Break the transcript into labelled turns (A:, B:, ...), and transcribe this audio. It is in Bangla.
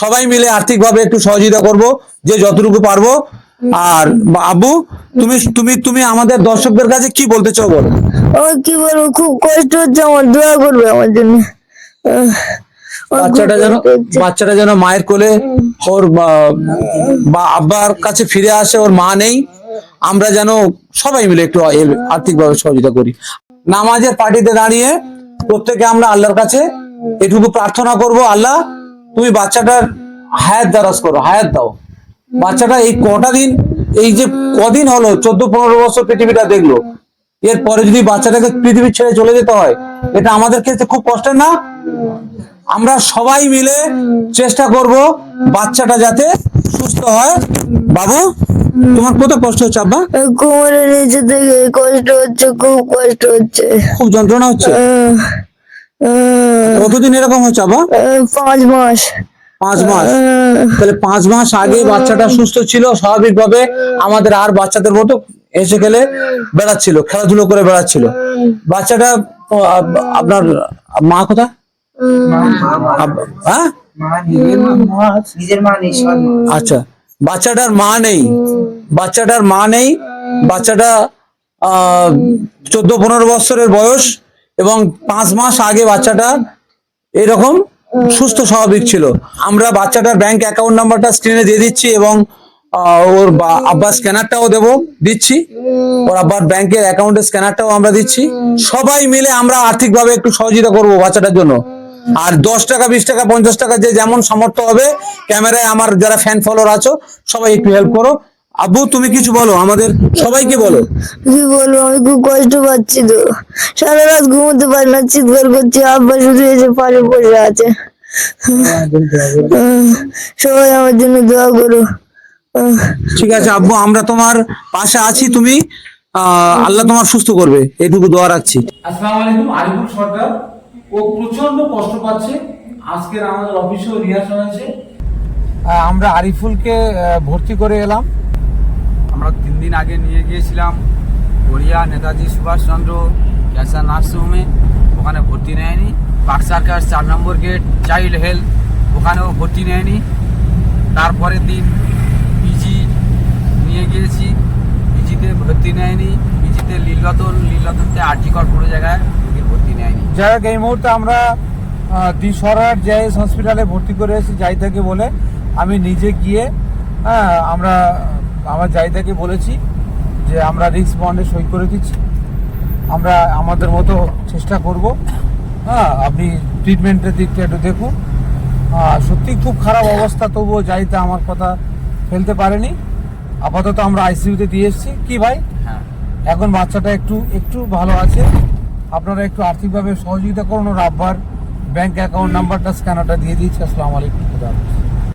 A: সবাই মিলে আর্থিকভাবে একটু সহযোগিতা করব যে যতটুকু পারব। আর বা- আব্বু তুমি তুমি তুমি আমাদের দর্শকদের কাছে কি বলতে চাও বলো?
B: কি বলব খুব কষ্ট হচ্ছে আমার দোয়া করবে আমার জন্য।
A: বাচ্চাটা যেন বাচ্চাটা যেন মায়ের কোলে ওর বা আব্বার কাছে ফিরে আসে ওর মা নেই। আমরা যেন সবাই মিলে একটু আর্থিকভাবে সহযোগিতা করি। নামাজের পার্টিতে দাঁড়িয়ে প্রত্যেকে আমরা আল্লাহর কাছে এটুকু প্রার্থনা করব আল্লাহ তুমি বাচ্চাটার হায়াত দারাজ করো হায়াত দাও। বাচ্চাটা এই কটা দিন এই যে কদিন হলো চোদ্দ পনেরো বছর পৃথিবীটা দেখল এরপরে যদি বাচ্চাটাকে পৃথিবী ছেড়ে চলে যেতে হয় এটা আমাদের ক্ষেত্রে খুব কষ্টের না? আমরা সবাই মিলে চেষ্টা করব বাচ্চাটা যাতে সুস্থ হয়। বাবু তোমার কত কষ্ট হচ্ছে আব্বা?
B: কোমরের নিচে থেকে কষ্ট হচ্ছে খুব কষ্ট হচ্ছে।
A: খুব যন্ত্রণা হচ্ছে? কতদিন এরকম হচ্ছে আব্বা
B: আহ, পাঁচ মাস।
A: পাঁচ মাস? তাহলে পাঁচ মাস আগে বাচ্চাটা সুস্থ ছিল স্বাভাবিকভাবে আমাদের আর বাচ্চাদের মতো এসে গেলে বেড়াচ্ছিল খেলাধুলো করে বেড়াচ্ছিল। বাচ্চাটা আপনার মা কোথায়? হ্যাঁ। আচ্ছা বাচ্চাটার মা নেই। বাচ্চাটার মা নেই। বাচ্চাটা আহ চোদ্দ পনেরো বছরের বয়স। এবং পাঁচ মাস আগে বাচ্চাটা এরকম সুস্থ স্বাভাবিক ছিল। আমরা বাচ্চাটার ব্যাংক অ্যাকাউন্ট নাম্বারটা স্ক্রিনে দিয়ে দিচ্ছি এবং ওর আব্বার স্ক্যানারটাও দেবো, দিচ্ছি। ওর আব্বার ব্যাংকের অ্যাকাউন্টের স্ক্যানারটাও আমরা দিচ্ছি। সবাই মিলে আমরা আর্থিকভাবে একটু সহযোগিতা করব বাচ্চাটার জন্য। আর দশ টাকা, বিশ টাকা, পঞ্চাশ টাকা যে যেমন সামর্থ্য হবে, ক্যামেরায় আমার যারা ফ্যান ফলোয়ার আছো, সবাই একটু হেল্প করো। আব্বু, তুমি কিছু বলো, আমাদের সবাইকে বলো।
B: কি বলব, আমি খুব কষ্ট পাচ্ছি তো। সারা রাত ঘুমোতে পারি না চিৎকার করছি আব্বা শুধু এসে পাশে বসে আছে। সবাই আমার জন্য দোয়া করো।
A: ঠিক আছে আব্বু আমরা তোমার পাশে আছি তুমি আহ, আল্লাহ তোমার সুস্থ করবে এইটুকু দোয়া রাখছি।
C: আসসালামু আলাইকুম আরিফুল সরকার। ও প্রচণ্ড কষ্ট পাচ্ছে। আজকের আমাদের অফিসেও রিহার্সাল আছে আমরা আরিফুলকে ভর্তি করে এলাম।
D: আমরা তিন দিন আগে নিয়ে গিয়েছিলাম। গড়িয়া নেতাজি সুভাষচন্দ্র ক্যান্সার নার্সিংহোমে ওখানে ভর্তি নেয়নি পার্ক সার্কাস চার নম্বর গেট চাইল্ড হেলথ ওখানেও ভর্তি নেয়নি তারপরের দিন পিজি নিয়ে গিয়েছি পিজিতে ভর্তি নেয়নি পিজিতে লীলরতন লীলরতনতে আর্টিকর কোনো জায়গায় ভর্তি নেয়নি
C: যাই হোক এই মুহূর্তে আমরা আহ, দিশরার জেএস হসপিটালে ভর্তি করে এসেছি জাহিদাকে বলে আমি নিজে গিয়ে হ্যাঁ আমরা আমার জাহিদাকে বলেছি যে আমরা রিক্স বন্ডে সই করে দিচ্ছি আমরা আমাদের মতো চেষ্টা করব। হ্যাঁ আপনি ট্রিটমেন্টের দিকটা একটু দেখুন। সত্যি খুব খারাপ অবস্থা তবুও যাইতে আমার কথা ফেলতে পারেনি। আপাতত আমরা আইসিইউতে দিয়ে এসেছি। কি ভাই?
D: হ্যাঁ।
C: এখন বাচ্চাটা একটু একটু ভালো আছে। আপনারা একটু আর্থিকভাবে সহযোগিতা করুন। ওর আব্বার ব্যাংক অ্যাকাউন্ট নাম্বারটা স্ক্যানারটা দিয়ে দিয়েছি। আসসালামু আলাইকুম। খুদা।